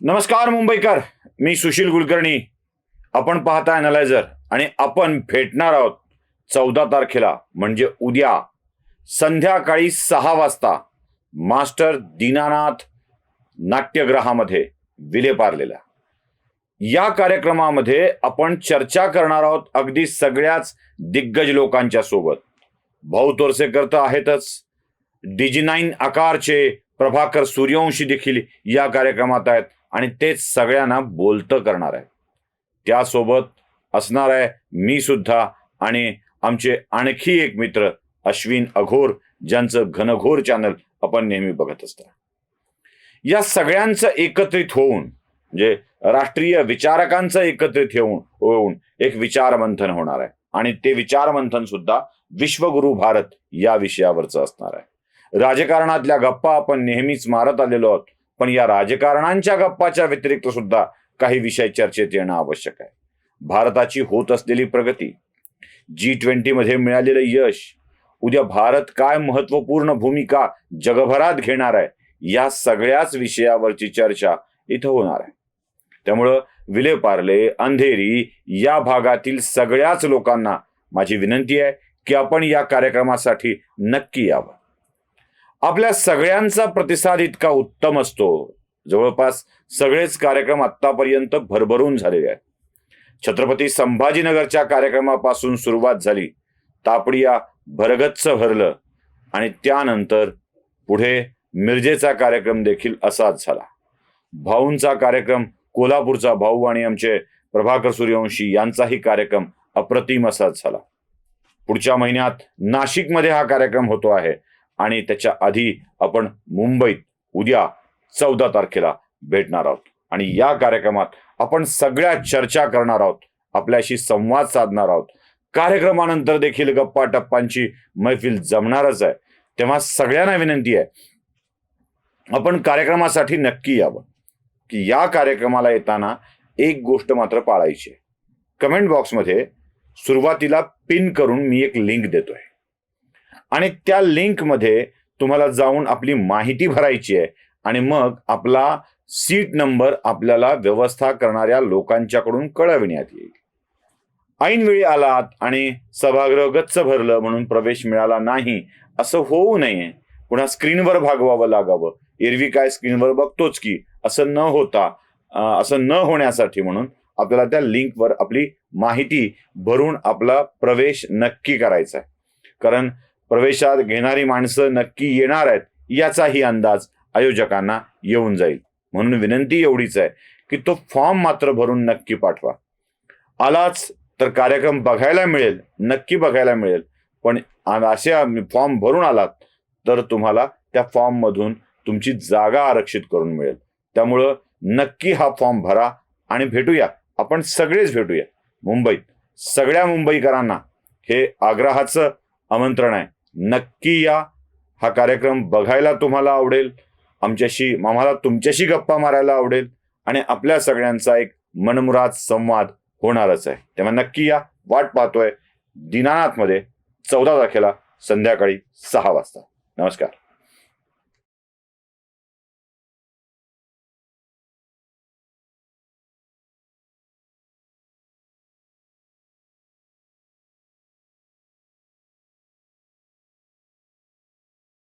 नमस्कार मुंबईकर मी सुशील कुलकर्णी. आपण पाहता अनालायझर आणि आपण भेटणार आहोत चौदा तारखेला म्हणजे उद्या संध्याकाळी सहा वाजता मास्टर दीनानाथ नाट्यगृहामध्ये विले पारलेला या कार्यक्रमामध्ये आपण चर्चा करणार आहोत अगदी सगळ्याच दिग्गज लोकांच्या सोबत. भाऊ तोरसेकर तर आहेतच. डिजिनाईन आकारचे प्रभाकर सूर्यवंशी देखील या कार्यक्रमात आहेत. आणि तेच सगळ्यांना बोलतं करणार आहे. त्यासोबत असणार आहे मी सुद्धा आणि आमचे आणखी एक मित्र अश्विन अघोर ज्यांचं घनघोर चॅनल आपण नेहमी बघत असता. या सगळ्यांचं एकत्रित होऊन म्हणजे राष्ट्रीय विचारकांचं एकत्रित येऊन होऊन एक विचारमंथन होणार आहे. आणि ते विचारमंथन सुद्धा विश्वगुरु भारत या विषयावरचं असणार आहे. राजकारणातल्या गप्पा आपण नेहमीच मारत आलेलो आहोत. पण या राजकारणांच्या गप्पाच्या व्यतिरिक्त सुद्धा काही विषय चर्चेत येणं आवश्यक आहे. भारताची होत असलेली प्रगती जी ट्वेंटीमध्ये मिळालेलं यश उद्या भारत काय महत्त्वपूर्ण भूमिका जगभरात घेणार आहे या सगळ्याच विषयावरची चर्चा इथं होणार आहे. त्यामुळं विले पार्ले अंधेरी या भागातील सगळ्याच लोकांना माझी विनंती आहे की आपण या कार्यक्रमासाठी नक्की यावं. आपल्या सगळ्यांचा प्रतिसाद इतका उत्तम असतो. जवळपास सगळेच कार्यक्रम आतापर्यंत भरभरून झालेले आहेत. छत्रपती संभाजीनगरच्या कार्यक्रमापासून सुरुवात झाली. तापडिया भरगच्च भरलं आणि त्यानंतर पुढे मिरजेचा कार्यक्रम देखील असाच झाला. भाऊंचा कार्यक्रम कोल्हापूरचा भाऊ आणि आमचे प्रभाकर सूर्यवंशी यांचाही कार्यक्रम अप्रतिम असाच झाला. पुढच्या महिन्यात नाशिकमध्ये हा कार्यक्रम होतो आहे. आणि त्याच्या आधी आपण मुंबईत उद्या चौदा तारखेला भेटणार आहोत. आणि या कार्यक्रमात आपण सगळ्या चर्चा करणार आहोत. आपल्याशी संवाद साधणार आहोत. कार्यक्रमानंतर देखील गप्पा टप्पांची मैफिल जमणारच आहे. तेव्हा सगळ्यांना विनंती आहे आपण कार्यक्रमासाठी नक्की यावं. की या कार्यक्रमाला येताना एक गोष्ट मात्र पाळायची आहे. कमेंट बॉक्समध्ये सुरुवातीला पिन करून मी एक लिंक देतोय. आणि त्या लिंकमध्ये तुम्हाला जाऊन आपली माहिती भरायची आहे. आणि मग आपला सीट नंबर आपल्याला व्यवस्था करणाऱ्या लोकांच्याकडून कळविण्यात येईल. ऐनवेळी आलात आणि सभागृह गच्च भरलं म्हणून प्रवेश मिळाला नाही असं होऊ नये. पुन्हा स्क्रीनवर भागवावं लागावं. एरवी काय स्क्रीनवर बघतोच की असं न होता असं न होण्यासाठी म्हणून आपल्याला त्या लिंकवर आपली माहिती भरून आपला प्रवेश नक्की करायचा आहे. कारण प्रवेशात घेणारी माणसं नक्की येणार आहेत याचाही अंदाज आयोजकांना येऊन जाईल. म्हणून विनंती एवढीच आहे की तो फॉर्म मात्र भरून नक्की पाठवा. आलाच तर कार्यक्रम बघायला मिळेल नक्की बघायला मिळेल. पण असे फॉर्म भरून आलात तर तुम्हाला त्या फॉर्म मधून तुमची जागा आरक्षित करून मिळेल. त्यामुळं नक्की हा फॉर्म भरा आणि भेटूया. आपण सगळेच भेटूया. मुंबईत सगळ्या मुंबईकरांना हे आग्रहाचं आमंत्रण आहे. नक्की या. हा कार्यक्रम बघायला तुम्हाला आवडेल. आमच्याशी आम्हाला तुमच्याशी गप्पा मारायला आवडेल. आणि आपल्या सगळ्यांचा एक मनमुराद संवाद होणारच आहे. तेव्हा नक्की या. वाट पाहतोय. दिनानाथमध्ये चौदा तारखेला संध्याकाळी सहा वाजता. नमस्कार.